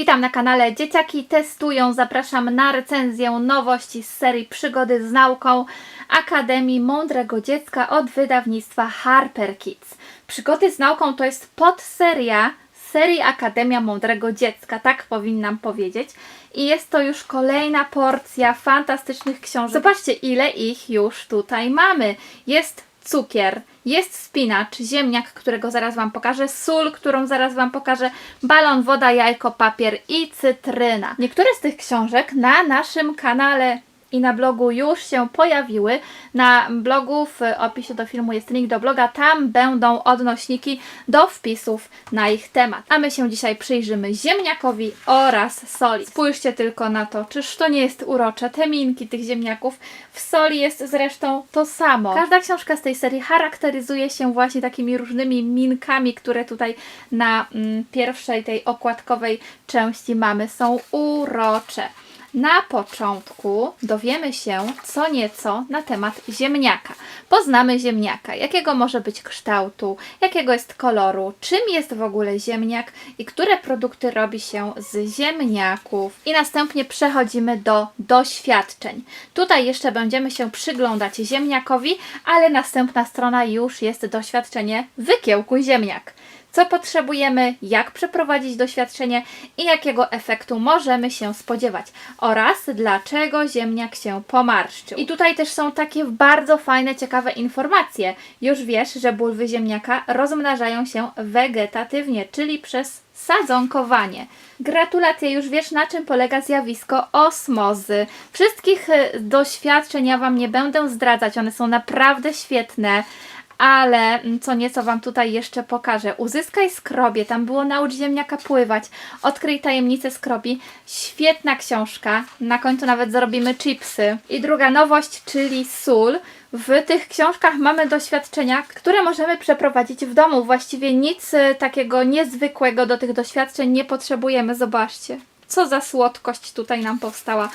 Witam na kanale Dzieciaki Testują. Zapraszam na recenzję nowości z serii Przygody z nauką Akademii Mądrego Dziecka od wydawnictwa Harper Kids. Przygody z nauką to jest podseria serii Akademia Mądrego Dziecka, tak powinnam powiedzieć. I jest to już kolejna porcja fantastycznych książek. Zobaczcie, ile ich już tutaj mamy. Jest cukier, jest spinacz, ziemniak, którego zaraz Wam pokażę, sól, którą zaraz Wam pokażę, balon, woda, jajko, papier i cytryna. Niektóre z tych książek na naszym kanale i na blogu już się pojawiły. Na blogu w opisie do filmu jest link do bloga, tam będą odnośniki do wpisów na ich temat. A my się dzisiaj przyjrzymy ziemniakowi oraz soli. Spójrzcie tylko na to, czyż to nie jest urocze? Te minki tych ziemniaków w soli jest zresztą to samo. Każda książka z tej serii charakteryzuje się właśnie takimi różnymi minkami, które tutaj na mm, pierwszej tej okładkowej części mamy. Są urocze. Na początku dowiemy się co nieco na temat ziemniaka. Poznamy ziemniaka, jakiego może być kształtu, jakiego jest koloru, czym jest w ogóle ziemniak i które produkty robi się z ziemniaków. I następnie przechodzimy do doświadczeń. Tutaj jeszcze będziemy się przyglądać ziemniakowi, ale następna strona już jest doświadczenie wykiełku ziemniak co potrzebujemy, jak przeprowadzić doświadczenie i jakiego efektu możemy się spodziewać oraz dlaczego ziemniak się pomarszczył. I tutaj też są takie bardzo fajne, ciekawe informacje. Już wiesz, że bulwy ziemniaka rozmnażają się wegetatywnie, czyli przez sadzonkowanie. Gratulacje, już wiesz na czym polega zjawisko osmozy. Wszystkich y, doświadczeń ja Wam nie będę zdradzać, one są naprawdę świetne ale mm, co nieco Wam tutaj jeszcze pokażę. Uzyskaj skrobie, tam było naucz ziemniaka pływać, odkryj tajemnicę skrobi. Świetna książka, na końcu nawet zarobimy chipsy. I druga nowość, czyli sól. W tych książkach mamy doświadczenia, które możemy przeprowadzić w domu. Właściwie nic y, takiego niezwykłego do tych doświadczeń nie potrzebujemy. Zobaczcie, co za słodkość tutaj nam powstała.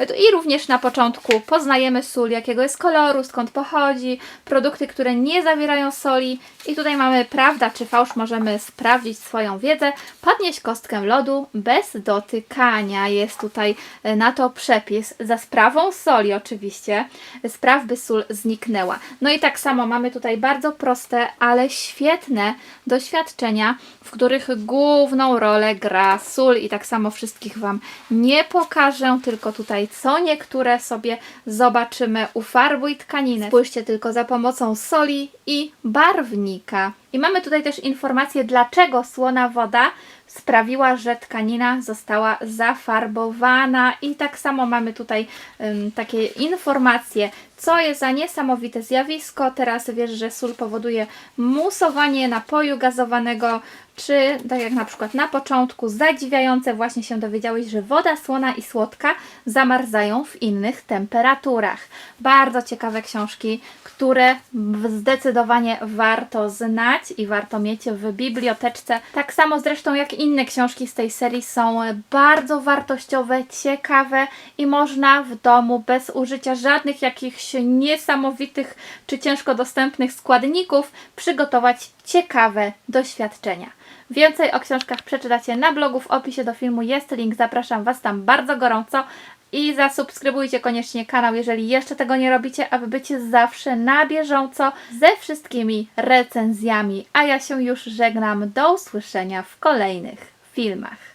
I również na początku poznajemy sól, jakiego jest koloru, skąd pochodzi, produkty, które nie zawierają soli. I tutaj mamy prawda czy fałsz, możemy sprawdzić swoją wiedzę. Podnieść kostkę lodu bez dotykania. Jest tutaj e, na to przepis. Za sprawą soli oczywiście. Spraw, by sól zniknęła. No i tak samo mamy tutaj bardzo proste, ale świetne doświadczenia, w których główną rolę gra sól. I tak samo wszystkich Wam nie pokażę, tylko tutaj co niektóre sobie zobaczymy. Ufarbuj tkaninę. Spójrzcie tylko za pomocą soli i barwnika. I mamy tutaj też informację, dlaczego słona woda sprawiła, że tkanina została zafarbowana. I tak samo mamy tutaj ym, takie informacje, co jest za niesamowite zjawisko. Teraz wiesz, że sól powoduje musowanie napoju gazowanego, czy tak jak na przykład na początku zadziwiające właśnie się dowiedziałeś, że woda słona i słodka zamarzają w innych temperaturach. Bardzo ciekawe książki, które zdecydowanie warto znać i warto mieć w biblioteczce. Tak samo zresztą jak inne książki z tej serii są bardzo wartościowe, ciekawe i można w domu bez użycia żadnych jakichś niesamowitych czy ciężko dostępnych składników przygotować ciekawe doświadczenia. Więcej o książkach przeczytacie na blogu, w opisie do filmu jest link, zapraszam Was tam bardzo gorąco i zasubskrybujcie koniecznie kanał, jeżeli jeszcze tego nie robicie, aby być zawsze na bieżąco ze wszystkimi recenzjami. A ja się już żegnam, do usłyszenia w kolejnych filmach.